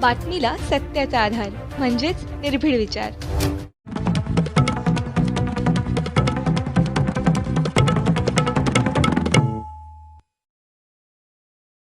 बातमीला सत्याचा आधार म्हणजेच निर्भीड विचार.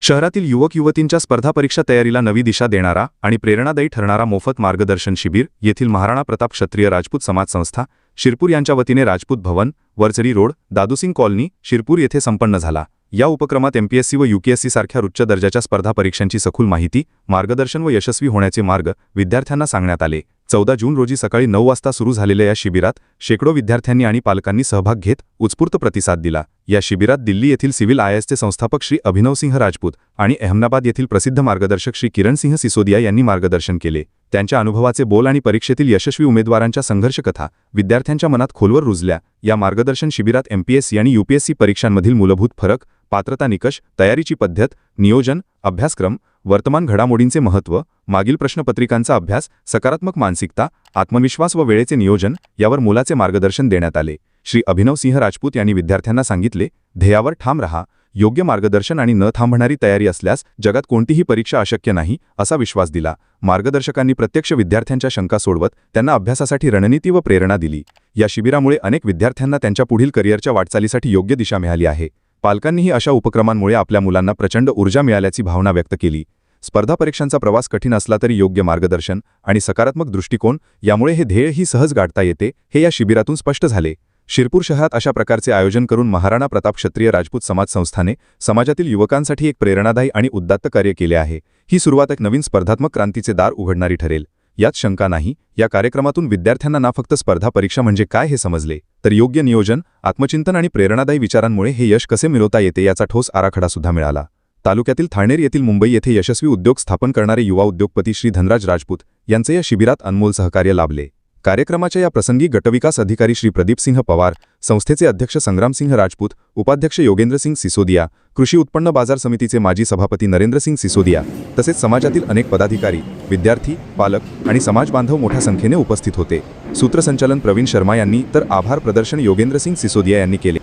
शहरातील युवक युवतींच्या स्पर्धा परीक्षा तयारीला नवी दिशा देणारा आणि प्रेरणादायी ठरणारा मोफत मार्गदर्शन शिबिर येथील महाराणा प्रताप क्षत्रिय राजपूत समाज संस्था शिरपूर यांच्या वतीने राजपूत भवन वरचरी रोड दादूसिंग कॉलनी शिरपूर येथे संपन्न झाला. या उपक्रमात एमपीएससी व यूपीएससी सारख्या उच्च दर्जाच्या स्पर्धा परीक्षांची सखोल माहिती मार्गदर्शन व यशस्वी होण्याचे मार्ग विद्यार्थ्यांना सांगण्यात आले. चौदा जून रोजी सकाळी नऊ वाजता सुरू झालेल्या या शिबिरात शेकडो विद्यार्थ्यांनी आणि पालकांनी सहभाग घेत उत्स्फूर्त प्रतिसाद दिला. या शिबिरात दिल्ली येथील सिव्हिल आयएसचे संस्थापक श्री अभिनवसिंह राजपूत आणि अहमदाबाद येथील प्रसिद्ध मार्गदर्शक श्री किरणसिंह सिसोदिया यांनी मार्गदर्शन केले. त्यांच्या अनुभवाचे बोल आणि परीक्षेतील यशस्वी उमेदवारांच्या संघर्षकथा विद्यार्थ्यांच्या मनात खोलवर रुजल्या. या मार्गदर्शन शिबिरात एमपीएससी आणि यूपीएससी परीक्षांमधील मूलभूत फरक पात्रता निकष तयारीची पद्धत नियोजन अभ्यासक्रम वर्तमान घडामोडींचे महत्त्व मागील प्रश्नपत्रिकांचा अभ्यास सकारात्मक मानसिकता आत्मविश्वास व वेळेचे नियोजन यावर मोलाचे मार्गदर्शन देण्यात आले. श्री अभिनव सिंह राजपूत यांनी विद्यार्थ्यांना सांगितले ध्येयावर ठाम रहा. योग्य मार्गदर्शन आणि न थांबणारी तयारी असल्यास जगात कोणतीही परीक्षा अशक्य नाही असा विश्वास दिला. मार्गदर्शकांनी प्रत्यक्ष विद्यार्थ्यांच्या शंका सोडवत त्यांना अभ्यासासाठी रणनीती व प्रेरणा दिली. या शिबिरामुळे अनेक विद्यार्थ्यांना त्यांच्या पुढील करिअरच्या वाटचालीसाठी योग्य दिशा मिळाली आहे. पालकांनीही अशा उपक्रमांमुळे आपल्या मुलांना प्रचंड ऊर्जा मिळाल्याची भावना व्यक्त केली. स्पर्धा परीक्षांचा प्रवास कठीण असला तरी योग्य मार्गदर्शन आणि सकारात्मक दृष्टिकोन यामुळे हे ध्येयही सहज गाठता येते हे या शिबिरातून स्पष्ट झाले. शिरपूर शहरात अशा प्रकारचे आयोजन करून महाराणा प्रताप क्षत्रिय राजपूत समाज संस्थाने समाजातील युवकांसाठी एक प्रेरणादायी आणि उद्दात्त कार्य केले आहे. ही सुरुवात एक नवीन स्पर्धात्मक क्रांतीचे दार उघडणारी ठरेल. यात शंका नाही या कार्यक्रमातून विद्यार्थ्यांना ना फक्त स्पर्धा परीक्षा म्हणजे काय हे समजले तर योग्य नियोजन आत्मचिंतन आणि प्रेरणादायी विचारांमुळे हे यश कसे मिळवता येते याचा ठोस आराखडा सुद्धा मिळाला. तालुक्यातील थाणेर येथील मुंबई येथे यशस्वी उद्योग स्थापन करणारे युवा उद्योगपती श्री धनराज राजपूत यांचे या शिबिरात अनमोल सहकार्य लाभले. कार्यक्रमाच्या या प्रसंगी गटविकास अधिकारी श्री प्रदीपसिंह पवार संस्थेचे अध्यक्ष संग्रामसिंह राजपूत उपाध्यक्ष योगेंद्रसिंग सिसोदिया कृषी उत्पन्न बाजार समितीचे माजी सभापती नरेंद्रसिंग सिसोदिया तसेच समाजातील अनेक पदाधिकारी विद्यार्थी पालक आणि समाजबांधव मोठ्या संख्येने उपस्थित होते. सूत्रसंचालन प्रवीण शर्मा यांनी तर आभार प्रदर्शन योगेंद्रसिंग सिसोदिया यांनी केले.